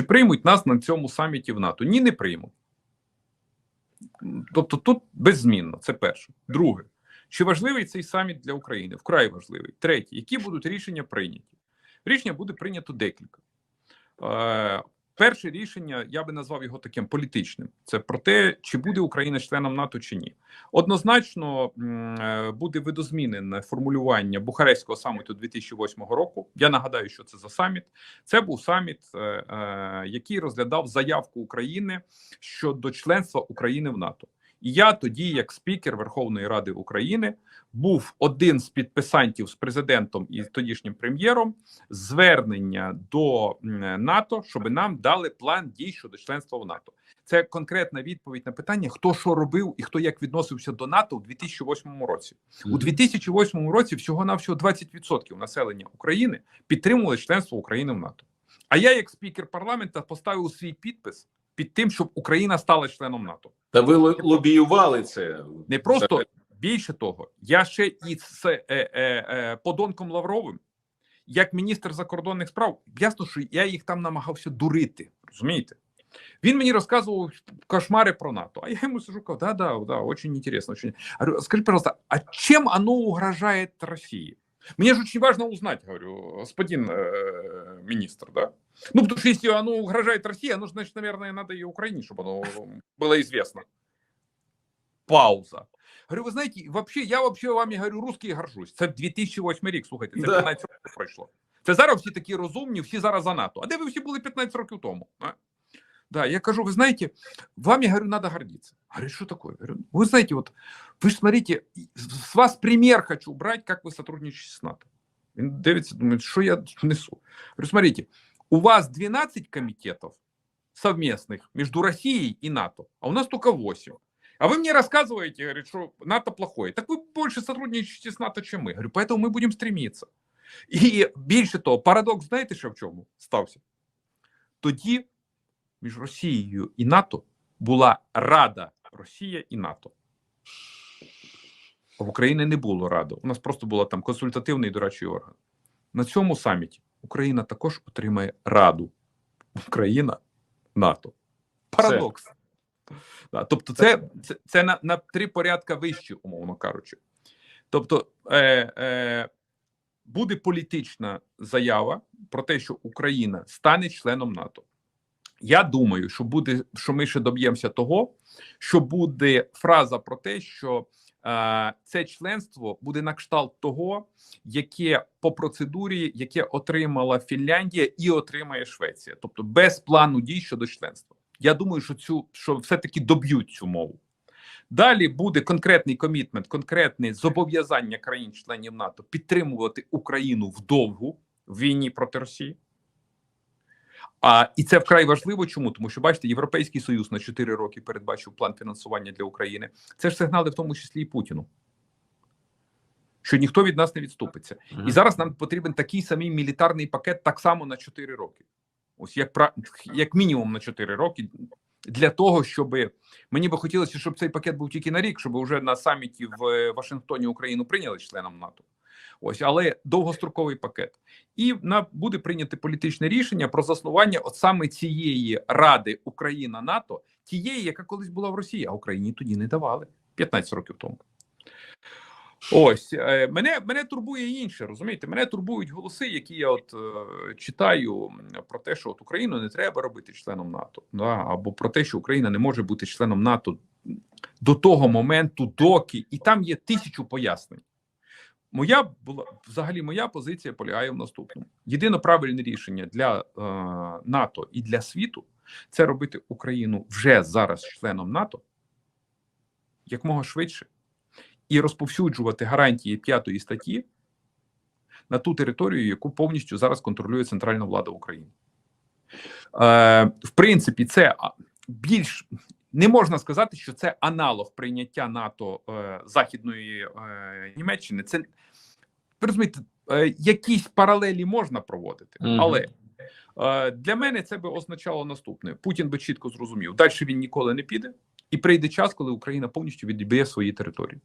Чи приймуть нас на цьому саміті в НАТО? Ні, не приймуть. Тобто тут беззмінно, це перше. Друге, чи важливий цей саміт для України? Вкрай важливий. Третє, які будуть рішення прийняті? Рішення буде прийнято декілька. Перше рішення, я би назвав його таким політичним: це про те, чи буде Україна членом НАТО чи ні. Однозначно е, буде видозмінене формулювання Бухарестського саміту 2008 року. Я нагадаю, що це за саміт. Це був саміт, е, е, який розглядав заявку України щодо членства України в НАТО. І я тоді, як спікер Верховної Ради України, був один з підписантів з президентом і тодішнім прем'єром звернення до НАТО, щоб нам дали план дій щодо членства в НАТО. Це конкретна відповідь на питання, хто що робив і хто як відносився до НАТО у 2008 році. У 2008 році всього навсього 20% населення України підтримували членство України в НАТО. А я, як спікер парламенту, поставив свій підпис під тим, щоб Україна стала членом НАТО. Та ви лобіювали це Не просто більше того, я ще і з е, е, е, подонком Лавровим, як міністр закордонних справ, ясно, що я їх там намагався дурити. Розумієте? Він мені розказував кошмари про НАТО. А я йому сижу, кажу, да, да, да, очень интересно. Очень... Скажи, пожалуйста, а чем оно угрожает России? Мне же очень важно узнать, говорю, господин э, министр, да? Ну, потому что если оно угрожает России, оно, значит, наверное, надо и Украине, чтобы оно было известно. Пауза. Говорю, ви знаєте, вообще, я вообще вами говорю, русський горжусь. Це 2008 рік, слухайте, це Да. 15 років пройшло. Це зараз всі такі розумні, всі зараз за НАТО. А де ви всі були 15 років тому? А? Да, я кажу, вы знаете, вам, я говорю, надо гордиться. Говорю, что такое? Говорю, вы знаете, вот вы ж смотрите, с вас пример хочу брать, как вы сотрудничаете с НАТО. Він дивиться, думает, что я несу. Говорю, смотрите, у вас 12 комитетов совместных между Россией и НАТО, а у нас только 8. А вы мне рассказываете, говорит, что НАТО плохое. Так вы больше сотрудничаете с НАТО, чем мы. Говорю, поэтому мы будем стремиться. І більше того, парадокс, знаєте, що в чому стався? Тоді між Росією і НАТО була Рада Росія і НАТО. В Україні не було ради. У нас просто була там консультативний дорадчий орган. На цьому саміті Україна також отримає Раду. Україна НАТО. Парадокс. Да, тобто, це, це, це на, на три порядка вище, умовно кажучи. Тобто, е, е, буде політична заява про те, що Україна стане членом НАТО. Я думаю, що буде, що ми ще доб'ємося того, що буде фраза про те, що це членство буде на кшталт того, яке по процедурі, яке отримала Фінляндія і отримає Швеція, тобто без плану дій щодо членства. Я думаю, що цю що все-таки доб'ють цю мову. Далі буде конкретний комітмент, конкретне зобов'язання країн-членів НАТО підтримувати Україну вдовгу в війні проти Росії. А і це вкрай важливо. Чому? Тому що бачите, Європейський Союз на 4 роки передбачив план фінансування для України. Це ж сигнали, в тому числі і Путіну. Що ніхто від нас не відступиться. І зараз нам потрібен такий самий мілітарний пакет так само на 4 роки. Ось як пра- як мінімум на 4 роки. Для того, щоб мені би хотілося, щоб цей пакет був тільки на рік, щоб вже на саміті в е, Вашингтоні Україну прийняли членом НАТО. Ось, але довгостроковий пакет, і на буде прийняти політичне рішення про заснування от саме цієї ради Україна НАТО, тієї, яка колись була в Росії, а Україні тоді не давали 15 років тому. Ось е, мене мене турбує інше, розумієте? Мене турбують голоси, які я от е, читаю про те, що от Україну не треба робити членом НАТО, да, або про те, що Україна не може бути членом НАТО до того моменту, доки і там є тисячу пояснень. Моя була взагалі моя позиція полягає в наступному: єдине правильне рішення для е, НАТО і для світу це робити Україну вже зараз членом НАТО якмога швидше і розповсюджувати гарантії п'ятої статті на ту територію, яку повністю зараз контролює центральна влада України. Е, в принципі, це більш не можна сказати, що це аналог прийняття НАТО е, Західної е, Німеччини. Це ви розумієте, е, якісь паралелі можна проводити, Мгм. але е, для мене це би означало наступне: Путін би чітко зрозумів, далі він ніколи не піде, і прийде час, коли Україна повністю відб'є свої території.